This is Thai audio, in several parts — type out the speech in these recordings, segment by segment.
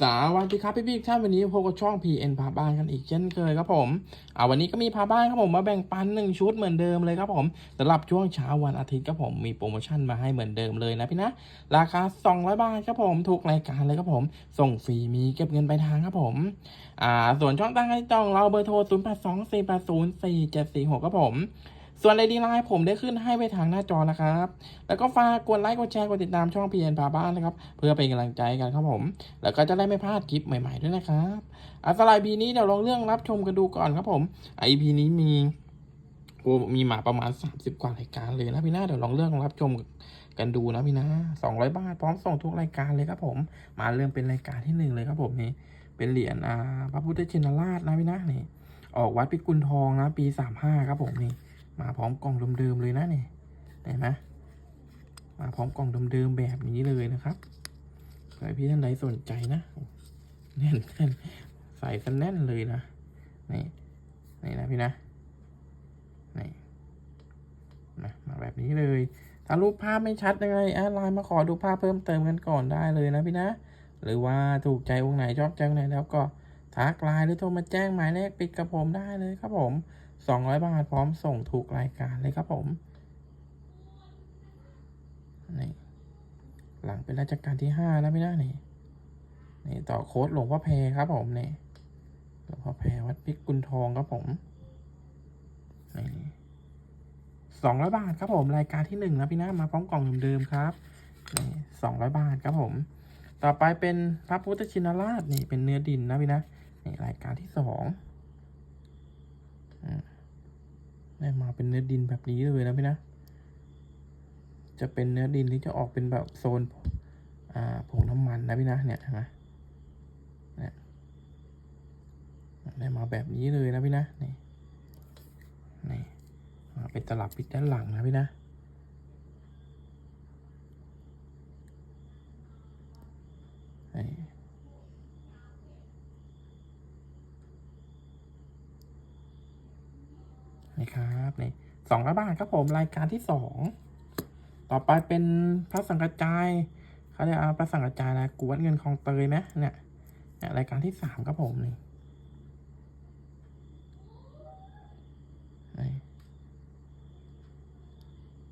สวัสดีครับพี่พี่ท่านวันนี้พบกับช่อง PN พาบ้านกันอีกเช่นเคยครับผมเอาวันนี้ก็มีพาบ้านครับผมมาแบ่งปันหนึ่งชุดเหมือนเดิมเลยครับผมสำหรับช่วงเช้าวันอาทิตย์ครับผมมีโปรโมชั่นมาให้เหมือนเดิมเลยนะพี่นะราคา 200 บาทครับผมทุกรายการเลยครับผม ส่งฟรีมีเก็บเงินปลายทางครับผมอ่าส่วนช่องทางการติดต่อของเราเบอร์โทร 0 8 2 4 8 0 4 7 4 6ครับผม ส่วนไอดีไลน์ผมได้ขึ้นให้ไว้ทางหน้าจอนะครับ แล้วก็ฝากกดไลค์กดแชร์กดติดตามช่องพีเอ็นพาบ้านนะครับ เพื่อเป็นกำลังใจกันครับผม แล้วก็จะได้ไม่พลาดคลิปใหม่ๆด้วยนะครับอัสไลบีนี้เดี๋ยวลองเรื่องรับชมกันดูก่อนครับผมไอพีนี้มีโอ้มีหมาประมาณ 30 กว่ารายการเลยนะพี่นะเดี๋ยวลองเรื่องรับชมกันดูนะพี่นะ200 บาท พร้อมส่งทุกรายการเลยครับผม มาเริ่มเป็นรายการที่หนึ่งเลยครับผมนี่ เป็นเหรียญอ่าพระพุทธชินราชนะพี่นะนี่ ออกวัดพิกุลทองนะ ปี 35 ครับผมนี่ มาพร้อมกล่องเดิมๆเลยนะนี่เห็นไหมมาพร้อมกล่องเดิมๆแบบนี้เลยนะครับใครพี่ท่านใดสนใจนะแน่นแน่นใส่กันแน่นเลยนะนี่นี่นะพี่นะนี่นะมาแบบนี้เลย ถ้ารูปภาพไม่ชัดยังไงแอดไลน์มาขอดูภาพเพิ่มเติมกันก่อนได้เลยนะพี่นะ หรือว่าถูกใจวงไหนชอบใจวงไหนแล้วก็ทักไลน์หรือโทรมาแจ้งหมายเลขปิดกับผมได้เลยครับผม 200 บาท พร้อมส่งถูกรายการเลยครับผมนี่หลังเป็นราชการที่ห้าแล้วไม่น่านี่นี่ต่อโค้ดหลวงพ่อแพรครับผมนี่หลวงพ่อแพรวัดพิกุลทองครับผมนี่สองร้อยบาทครับผมรายการที่หนึ่งนะพี่นะมาพร้อมกล่องเดิมๆครับนี่สองร้อยบาทครับผม ต่อไปเป็นพระพุทธชินราชนี่เป็นเนื้อดินนะพี่นะนี่รายการที่สองอืม ได้มาเป็นเนื้อดินแบบนี้เลยนะพี่นะ จะเป็นเนื้อดินที่จะออกเป็นแบบโซนอ่าผงน้ำมันนะพี่นะเนี่ยนไหมเนี่ยได้มาแบบนี้เลยนะพี่นะนี่นี่เป็นตลับปิดด้านหลังนะพี่นะ นี่ นี่ครับนี่สองร้อยบาทครับผมรายการที่สองต่อไปเป็นพระสังกัจจายเขาเรียกเอาพระสังกัจจายนะกวนเงินคลองเตยไหมเนี่ยเนี่ยรายการที่สามครับผมนี่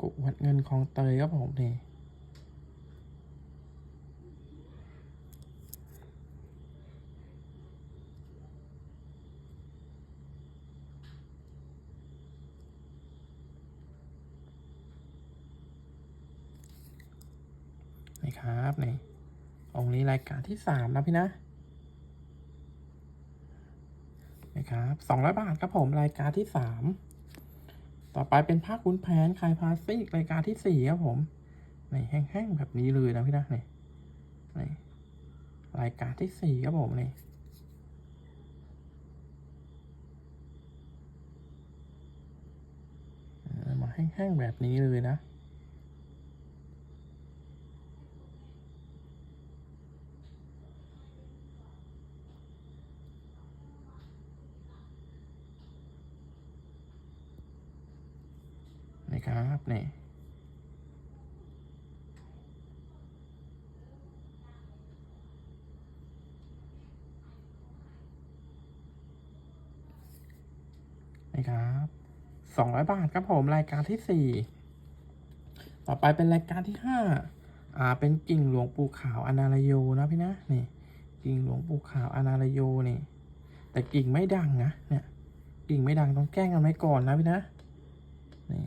กวนเงินคลองเตยครับผมนี่ ครับนี่องค์นี้รายการที่สามนะพี่นะนี่ครับสองร้อยบาทครับผมรายการที่สามต่อไปเป็นผ้าคุ้นแผนคลายพลาสติกรายการที่สี่ครับผมนี่แห้งๆแบบนี้เลยนะพี่นะนี่นี่รายการที่สี่ครับผมนี่มาแห้งๆแบบนี้เลยนะ นี่ ครับนี่นี่ครับสองร้อยบาทครับผมรายการที่สี่ต่อไปเป็นรายการที่ห้าอ่า เป็นกิ่งหลวงปู่ขาวอนาลโยนะพี่นะนี่ กิ่งหลวงปู่ขาวอนาลโยนี่ แต่กิ่งไม่ดังนะเนี่ย กิ่งไม่ดังต้องแกล้งกันไว้ก่อนนะพี่นะนี่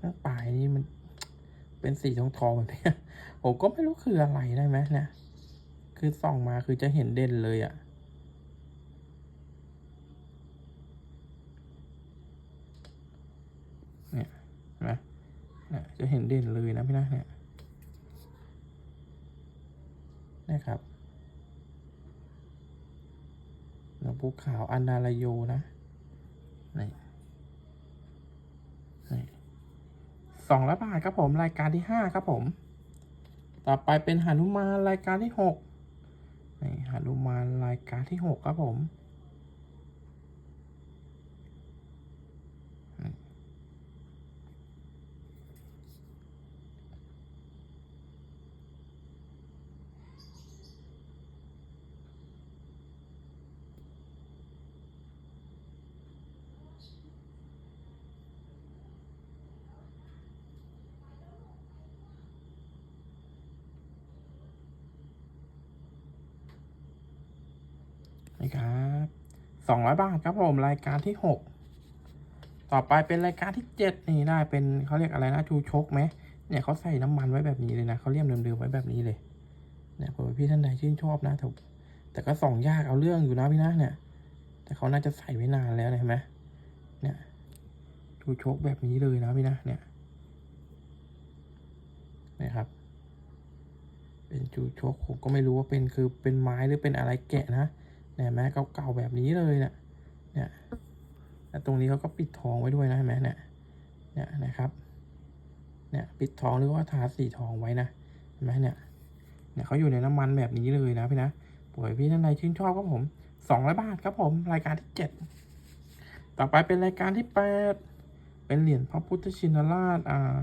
ข้างปลายนี่มัน เป็นสีทองทองแบบนี้ผมก็ไม่รู้คืออะไรได้ไหมเนี่ย คือส่องมาคือจะเห็นเด่นเลยอะ่ะ เนี่ยนไหมเนี่ยจะเห็นเด่นเลยนะพี่นะเนี่ยนะครับหลวงปู่ขาวอันดาลโยนะนี่นี่ สองร้อยบาทครับผมรายการที่ห้าครับผม ต่อไปเป็นหานุมานรายการที่หกนี่หานุมานรายการที่หกครับผม 200 บาทครับผมรายการที่ 6 ต่อไปเป็นรายการที่ 7 นี่ได้เป็นเขาเรียกอะไรนะชูชกไหมเนี่ยเขาใส่น้ำมันไว้แบบนี้เลยนะเขาเลี่ยมเดิมๆไว้แบบนี้เลยเนี่ยผมพี่ท่านใดชื่นชอบนะแต่แต่ก็ส่องยากเอาเรื่องอยู่นะพี่นะเนี่ย แต่เขาน่าจะใส่ไว้นานแล้วเห็นไหมเนี่ยชูชกแบบนี้เลยนะพี่นะเนี่ยนะครับ เป็นชูชกผมก็ไม่รู้ว่าเป็นคือเป็นไม้หรือเป็นอะไรแกะนะ เนี่ยแม้เก่าๆแบบนี้เลยเนี่ยเนี่ยแล้วตรงนี้เขาก็ปิดทองไว้ด้วยนะเห็นไหมเนี่ยเนี่ยนะครับเนี่ยปิดทองหรือว่าทาสีทองไว้นะเห็นไหมเนี่ยเนี่ยเขาอยู่ในน้ำมันแบบนี้เลยนะพี่นะป่วยพี่ท่านใดชื่นชอบครับผมสองร้อยบาทครับผมรายการที่เจ็ดต่อไปเป็นรายการที่แปดเป็นเหรียญพระพุทธชินราชอ่า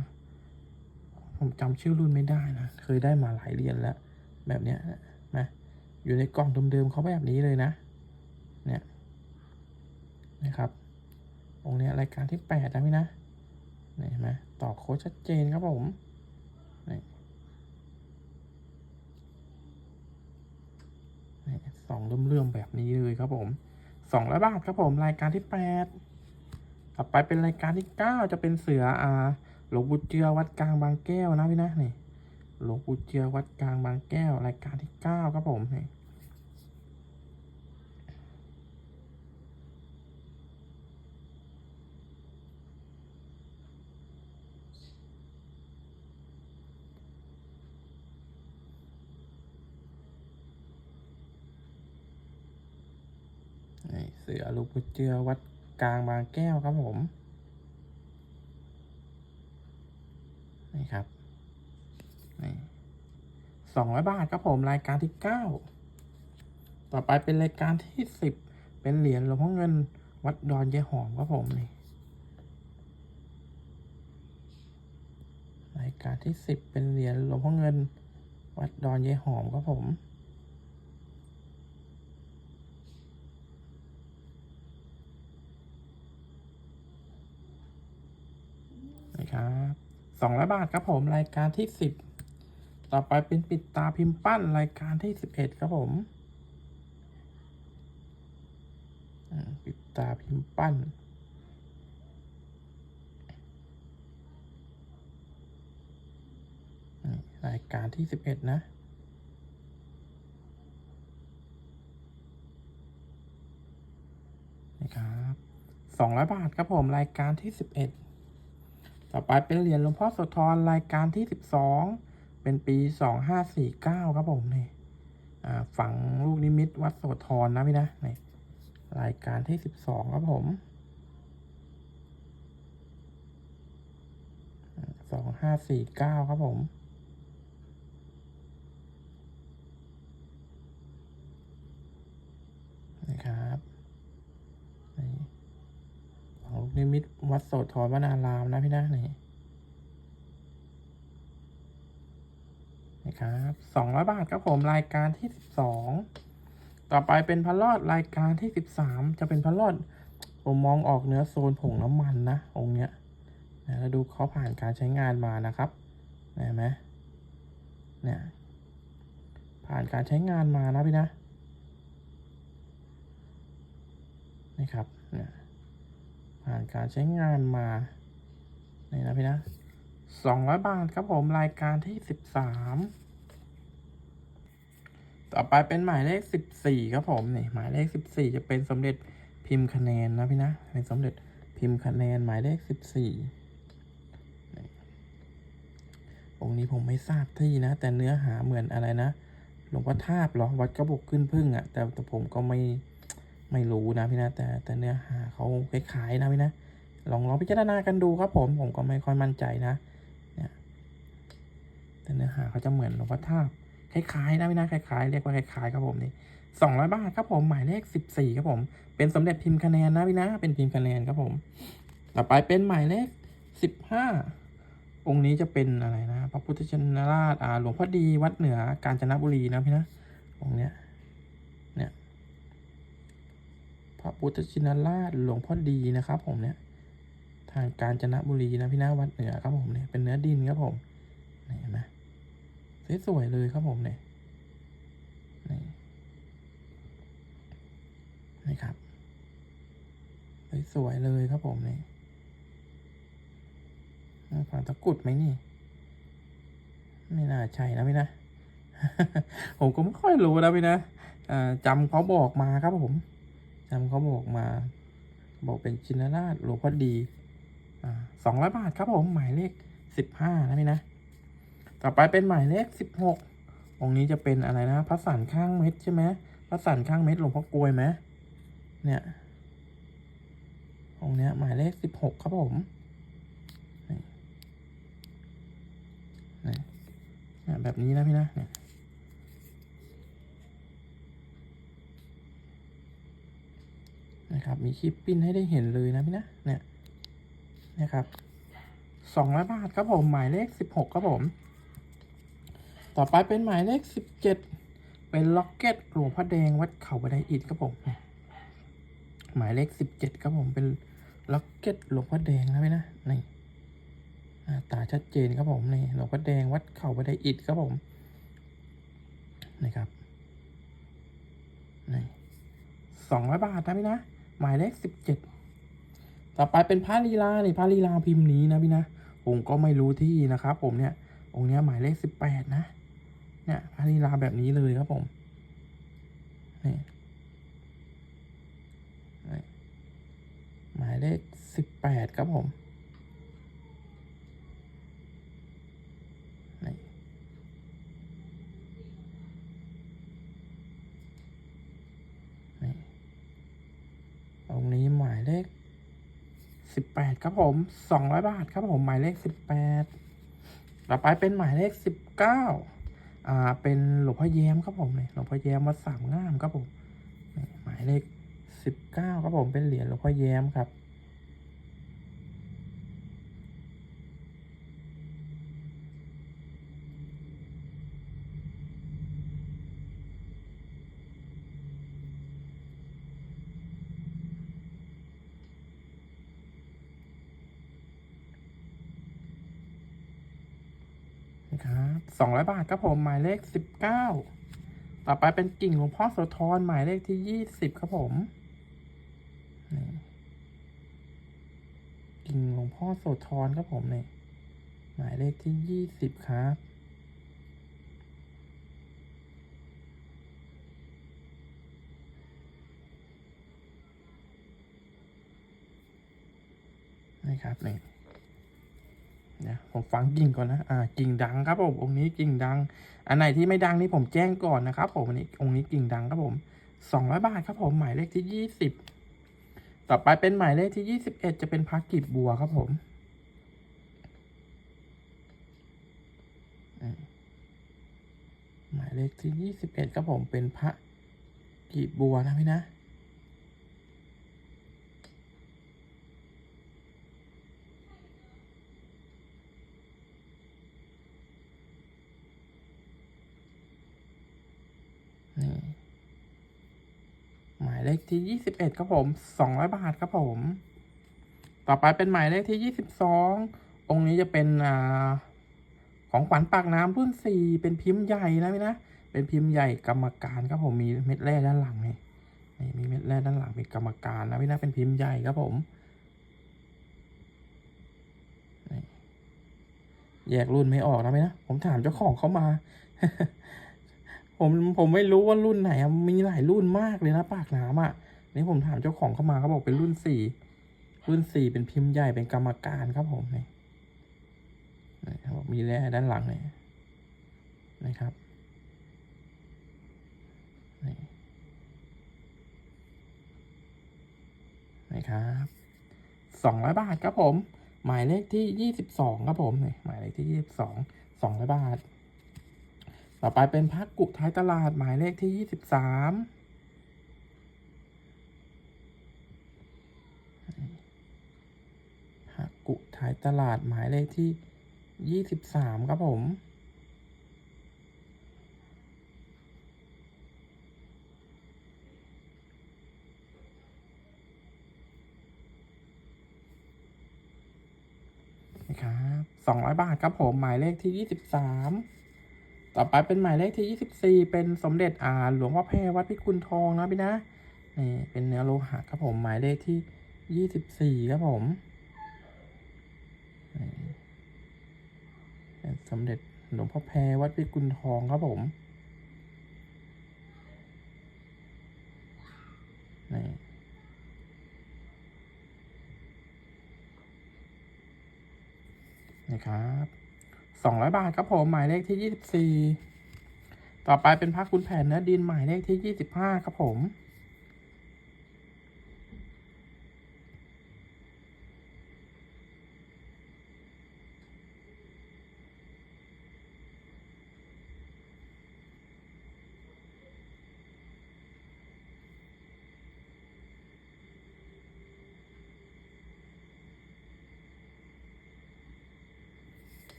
ผมจำชื่อรุ่นไม่ได้นะ เคยได้มาหลายเหรียญแล้ว แบบเนี้ยนะ อยู่ในกล่องเดิมๆเขาแบบนี้เลยนะ เนี่ย นะครับ องค์เนี้ยรายการที่แปดนะพี่นะเห็นไหมต่อโค้ดชัดเจนครับผมนี่นี่สองเลื่อมๆแบบนี้เลยครับผมสองร้อยบาทครับผมรายการที่แปดต่อไปเป็นรายการที่เก้าจะเป็นเสืออ่าหลวงปู่เจือวัดกลางบางแก้วนะพี่นะนี่หลวงปู่เจือวัดกลางบางแก้ว รายการที่เก้าครับผมนี่นี่ เสือหลวงปู่เจือวัดกลางบางแก้วครับผม นี่ครับนี่สองร้อยบาทครับผมรายการที่เก้าต่อไปเป็นรายการที่สิบเป็นเหรียญหลวงพ่อเงินวัดดอนยายหอมครับผมนี่รายการที่สิบเป็นเหรียญหลวงพ่อเงิน วัดดอนยายหอมครับผม นะครับ สองร้อยบาทครับผมรายการที่สิบต่อไปเป็นปิดตาพิมพ์ปั้นรายการที่สิบเอ็ดครับผมปิดตาพิมพ์ปั้นรายการที่สิบเอ็ดนะนี่ครับสองร้อยบาทครับผมรายการที่สิบเอ็ด ต่อไปเป็นเหรียญหลวงพ่อโสธรรายการที่สิบสองเป็นปีสองห้าสี่เก้าครับผมนี่อ่าฝังลูกนิมิตวัดโสธรนะพี่นะนี่รายการที่สิบสองครับผมสองห้าสี่เก้าครับผมนี่ครับ นี่ นิมิตวัดโสธรวนารามนะพี่นะนี่นี่ครับสองร้อยบาทครับผมรายการที่สิบสองต่อไปเป็นพระรอดรายการที่สิบสามจะเป็นพระรอดผมมองออกเนื้อโซนผงน้ำมันนะองค์เนี้ยนะแล้วดูเขาผ่านการใช้งานมานะครับเห็นไหมเนี่ยผ่านการใช้งานมานะพี่นะนี่ครับเนี่ย ผ่านการใช้งานมานี่นะพี่นะสองร้อยบาทครับผมรายการที่สิบสามต่อไปเป็นหมายเลขสิบสี่ครับผมนี่หมายเลขสิบสี่จะเป็นสมเด็จพิมพ์คะแนนนะพี่นะเป็นสมเด็จพิมพ์คะแนนหมายเลขสิบสี่องค์นี้ผมไม่ทราบที่นะ แต่เนื้อหาเหมือนอะไรนะหลวงพ่อทาบหรอวัดกระบอกขึ้นพึ่งอะ่ะแต่แต่ผมก็ไม่ ไม่รู้นะพี่นะแต่แต่เนื้อหาเขาคล้ายๆนะพี่นะลองลองพิจารณากันดูครับผมผมก็ไม่ค่อยมั่นใจนะเนี่ยแต่เนื้อหาเขาจะเหมือนหลวงพ่อท่าคล้ายๆนะพี่นะคล้ายๆเรียกว่าคล้ายๆครับผมนี่สองร้อยบาทครับผมหมายเลขสิบสี่ครับผม เป็นสมเด็จพิมพ์คะแนนนะพี่นะ เป็นพิมพ์คะแนนครับผม ต่อไปเป็นหมายเลขสิบห้าองค์นี้จะเป็นอะไรนะ พระพุทธชินราชอ่าหลวงพ่อดีวัดเหนือกาญจนบุรีนะพี่นะองค์เนี้ย พ ระพุทธชินราชหลวงพ่อดีนะครับ ผมเนี่ย ทางกาญจนบุรีนะพี่นาวัดเหนือครับผมเนี่ยเป็นเนื้อดินครับผมเห็นไหมสวยๆเลยครับผมเนี่ยนี่ครับสวยเลยครับผมเนี่ยฝังตะกุดไหมนี่ ไม่น่าใช่นะพี่นะผมก็ไม่ค่อยรู้นะพี่นะจำเขาบอกมาครับผม จำเขาบอกมา บอกเป็นชินราชหลวงพ่อดีสองร้อยบาทครับผม หมายเลขสิบห้านะพี่นะ ต่อไปเป็นหมายเลขสิบหกองนี้จะเป็นอะไรนะพระสันข้างเม็ดใช่ไหมพระสันข้างเม็ดหลวงพ่อกลวยไหมเนี่ยองเนี้ยหมายเลขสิบหกครับผมแบบนี้นะพี่นะเนี่ย นะครับ มีคลิปปิ้นให้ได้เห็นเลยนะพี่นะเนี่ยนะครับสองร้อยบาทครับผมหมายเลขสิบหกครับผม ต่อไปเป็นหมายเลขสิบเจ็ดเป็นล็อกเก็ตหลวงพ่อแดงวัดเขาบันไดอิฐครับผมหมายเลขสิบเจ็ดครับผมเป็นล็อกเก็ตหลวงพ่อแดงนะพี่นะนี่ตาชัดเจนครับผมนี่หลวงพ่อแดงวัดเขาบันไดอิฐครับผมนี่ครับนี่สองร้อยบาทนะพี่นะ หมายเลขสิบเจ็ดต่อไปเป็นพระลีลานี่พระลีลาพิมพ์นี้นะพี่นะผมก็ไม่รู้ที่นะครับ ผมเนี่ย องค์เนี้ยหมายเลขสิบแปดนะ เนี่ยพระลีลาแบบนี้เลยครับผมนี่นี่หมายเลขสิบแปดครับผม องนี้หมายเลขสิบแปดครับผมสองร้อยบาทครับผมหมายเลขสิบแปดต่อไปเป็นหมายเลขสิบเก้าอ่าเป็นหลวงพ่อแย้มครับผมเนี่ยหลวงพ่อแย้มวัดสามงามครับผมหมายเลขสิบเก้าครับผมเป็นเหรียญหลวงพ่อแย้มครับ นะครับสองร้อยบาทครับผมหมายเลขสิบเก้าต่อไปเป็นกิ่งหลวงพ่อโสธรหมายเลขที่ยี่สิบครับผมกิ่งหลวงพ่อโสธรครับผมเนี่ยหมายเลขที่ยี่สิบครับนี่ครับนี่เนี่ยผมฟังกิ่งก่อนนะอ่ากิ่งดังครับผมองค์นี้กิ่งดัง อันไหนที่ไม่ดังนี่ผมแจ้งก่อนนะครับผมอันนี้องค์นี้กิ่งดังครับผมสองร้อยบาทครับผมหมายเลขที่ยี่สิบต่อไปเป็นหมายเลขที่ยี่สิบเอ็ดจะเป็นพระกีบบัวครับผมอืมหมายเลขที่ยี่สิบเอ็ดครับผมเป็นพระกีบบัวนะพี่นะ นี่ หมาย เลขที่ยี่สิบเอ็ดครับผมสองร้อยบาทครับผม ต่อไปเป็นหมายเลขที่ยี่สิบสององค์นี้จะเป็นอ่าของขวัญปากน้ำรุ่นสี่เป็นพิมพ์ใหญ่นะพี่นะเป็นพิมพ์ใหญ่กรรมการครับผมมีเม็ดแร่ด้านหลังนี่นี่มีเม็ดแร่ด้านหลังเป็นกรรมการนะพี่นะเป็นพิมพ์ใหญ่ครับผมแยกรุ่นไม่ออกนะพี่นะ ผมถามเจ้าของเขามา ผมผมไม่รู้ว่ารุ่นไหนมีหลายรุ่นมากเลยนะปากน้ำอะนี่ผมถามเจ้าของเข้ามาเขาบอกเป็นรุ่นสี่รุ่นสี่เป็นพิมพ์ใหญ่เป็นกรรมการครับผมนี่นี่เขาบอกมีแร่ด้านหลังเนี่ยนะครับนี่นะครับสองร้อยบาทครับผม หมายเลขที่ยี่สิบสองครับผมนี่หมายเลขที่ยี่สิบสองสองร้อยบาท ต่อไปเป็นพักกุท้ายตลาดหมายเลขที่ยี่สิบสามพักกุท้ายตลาดหมายเลขที่ยี่สิบสามครับผมนะครับสองร้อยบาทครับผม หมายเลขที่ยี่สิบสาม ต่อไปเป็นหมายเลขที่ยี่สิบสี่เป็นสมเด็จอ่าหลวงพ่อแพรวัดพิกุลทองนะพี่นะนี่เป็นเนื้อโลหะครับผมหมายเลขที่ยี่สิบสี่ครับผมสมเด็จหลวงพ่อแพรวัดพิกุลทองครับผมนี่นี่ครับ สองร้อยบาทครับผมหมายเลขที่ยี่สิบสี่ต่อไปเป็นผ้าคุณแผนเนื้อดินหมายเลขที่ยี่สิบห้าครับผม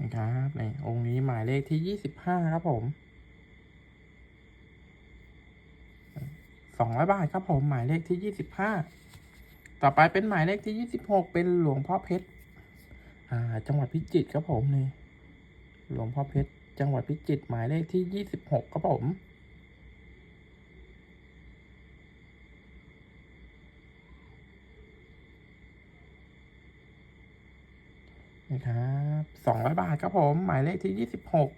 นะครับในองค์นี้หมายเลขที่ยี่สิบห้าครับผมสองร้อยบาทครับผมหมายเลขที่ยี่สิบห้าต่อไปเป็นหมายเลขที่ยี่สิบหกเป็นหลวงพ่อเพชรอ่า จังหวัดพิจิตรครับผมนี่หลวงพ่อเพชรจังหวัดพิจิตรหมายเลขที่ยี่สิบหกครับผม นะครับสองร้อยบาทครับผม หมายเลขที่ยี่สิบหก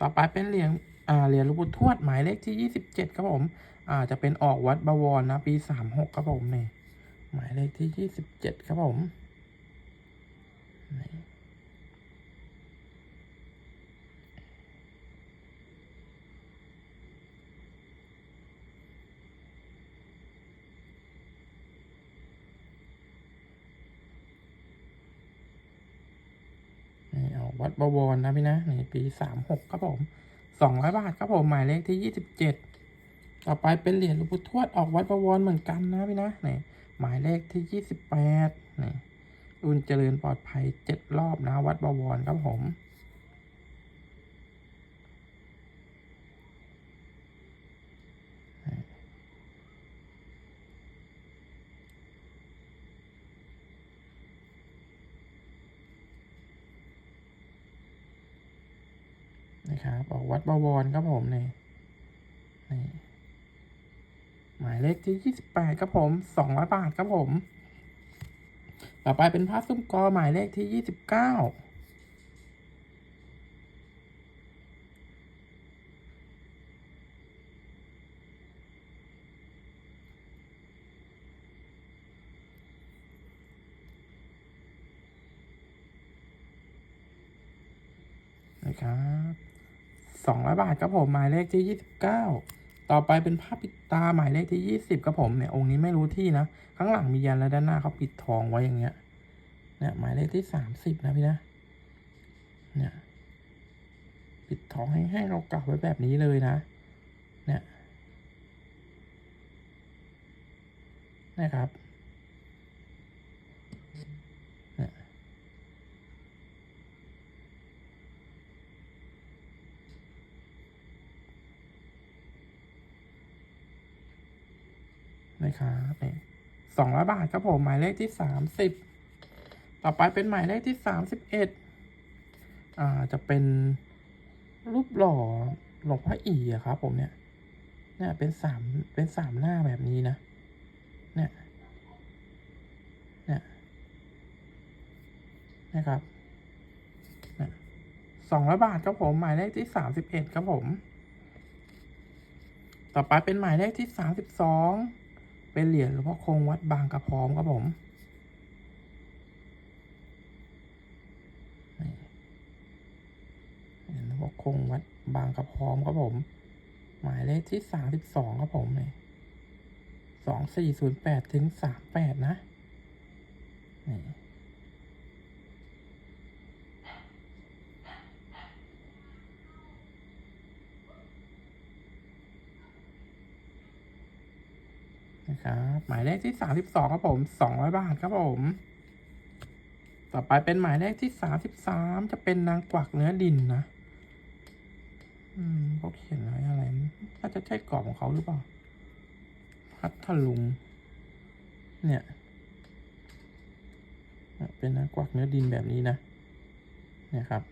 ต่อไปเป็นเหรียญอ่าเหรียญลูกบุตรทวดหมายเลขที่ยี่สิบเจ็ดครับผมอ่าจะเป็นออกวัดบวรนะปีสามหกครับผมนี่หมายเลขที่ยี่สิบเจ็ดครับผมนี่นี่เอาวัด บวรนะพี่นะนี่ปีสามหกครับผมสองร้อยบาทครับผมหมายเลขที่ยี่สิบเจ็ดต่อไปเป็นเหรียญหลวงปู่ทวดออกวัดบวรเหมือนกันนะพี่นะนี่หมายเลขที่ยี่สิบแปดนี่รุ่นเจริญปลอดภัยเจ็ดรอบนะวัดบวรครับผม นะครับ ออกวัดบวรครับผมนี่นี่หมายเลขที่ยี่สิบแปดครับผมสองร้อยบาทครับผม ต่อไปเป็นพระซุ้มกอหมายเลขที่ยี่สิบเก้า 100 บาทครับผมหมายเลขที่ 29 ต่อไปเป็นภาพปิดตาหมายเลขที่ 20ครับผมเนี่ยองค์นี้ไม่รู้ที่นะ ข้างหลังมียันและด้านหน้าเขาปิดทองไว้อย่างเงี้ยเนี่ยหมายเลขที่ 30 นะพี่นะเนี่ยปิดทองให้ให้เรากลับไว้แบบนี้เลยนะเนี่ยนะครับ สองร้อยบาทครับผม หมายเลขที่สามสิบต่อไปเป็นหมายเลขที่สามสิบเอ็ดอ่าจะเป็นรูปหล่อหลวงพ่ออีอะครับ ผมเนี่ยเนี่ยเป็นสามเป็นสามหน้าแบบนี้นะเนี่ยเนี่ยนะครับสองร้อยบาทครับผม หมายเลขที่สามสิบเอ็ดครับผม ต่อไปเป็นหมายเลขที่สามสิบสอง เป็นเหรียญหลวงพ่อคงวัดบางกระพร้อมครับผมนี่เหรียญหลวงพ่อคงวัดบางกระพร้อมครับผม หมายเลขที่สามสิบสองครับผมเนี่ยสองสี่ศูนย์แปดถึงสามแปดนะนี่ นะครับ หมายเลขที่สามสิบสองครับผมสองร้อยบาทครับผม ต่อไปเป็นหมายเลขที่สามสิบสามจะเป็นนางกวักเนื้อดินนะ อืมเขาเขียนอะไรอะไรน่าจะใช่กรอบของเขาหรือเปล่าพัทลุง เนี่ย เป็นนางกวักเนื้อดินแบบนี้นะ เนี่ยครับ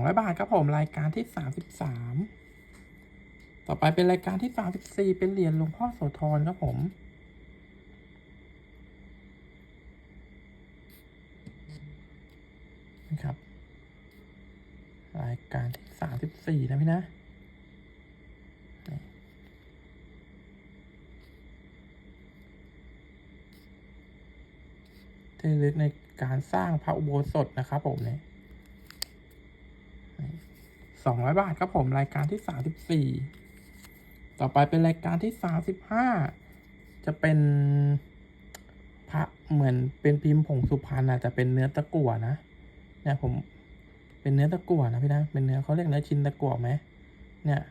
สองร้อยบาทครับผมรายการที่สามสิบสามต่อไปเป็นรายการที่สามสิบสี่เป็นเหรียญหลวงพ่อโสธรครับผม นะครับ รายการที่สามสิบสี่นะพี่นะที่รลึกในการสร้างพระอุโบสถนะครับผมเนี่ย สองร้อยบาทครับผมรายการที่สามสิบสี่ต่อไปเป็นรายการที่สามสิบห้าจะเป็นพระเหมือนเป็นพิมพ์ผงสุพรรณนะจะเป็นเนื้อตะกั่วนะเนี่ยผมเป็นเนื้อตะกั่วนะพี่นะเป็นเนื้อเขาเรียกเนื้อชิ้นตะกั่วไหมเนี่ย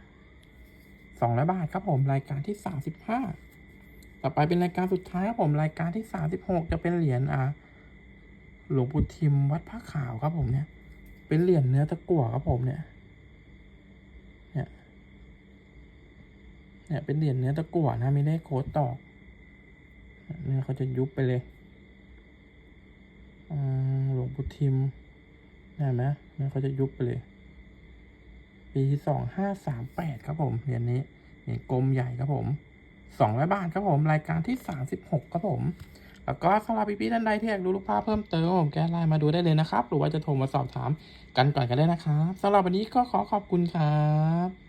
สองร้อยบาทครับผมรายการที่สามสิบห้าต่อไปเป็นรายการสุดท้ายครับผมรายการที่สามสิบหกจะเป็นเหรียญอ่าหลวงปู่ทิมวัดพระขาวครับผมเนี่ย เป็นเหรียญเนื้อตะกั่วครับผมเนี่ย เนี่ยเป็นเหรียญเนื้อตะกั่วนะไม่ได้โค้ดตอกเนื้อเขาจะยุบไปเลยหลวงปู่ทิมเห็นไหมเนี่ยเขาจะยุบไปเลย ปีสองห้าสามแปดครับผมเหรียญนี้เหรียญกลมใหญ่ครับผมสองร้อยบาทครับผม รายการที่สามสิบหกครับผม แล้วก็สำหรับพี่ๆท่านใดที่อยากดูรูปภาพเพิ่มเติมผมแกไลน์มาดูได้เลยนะครับ หรือว่าจะโทรมาสอบถามกันก่อนก็ได้นะครับสำหรับวันนี้ก็ขอขอบคุณครับ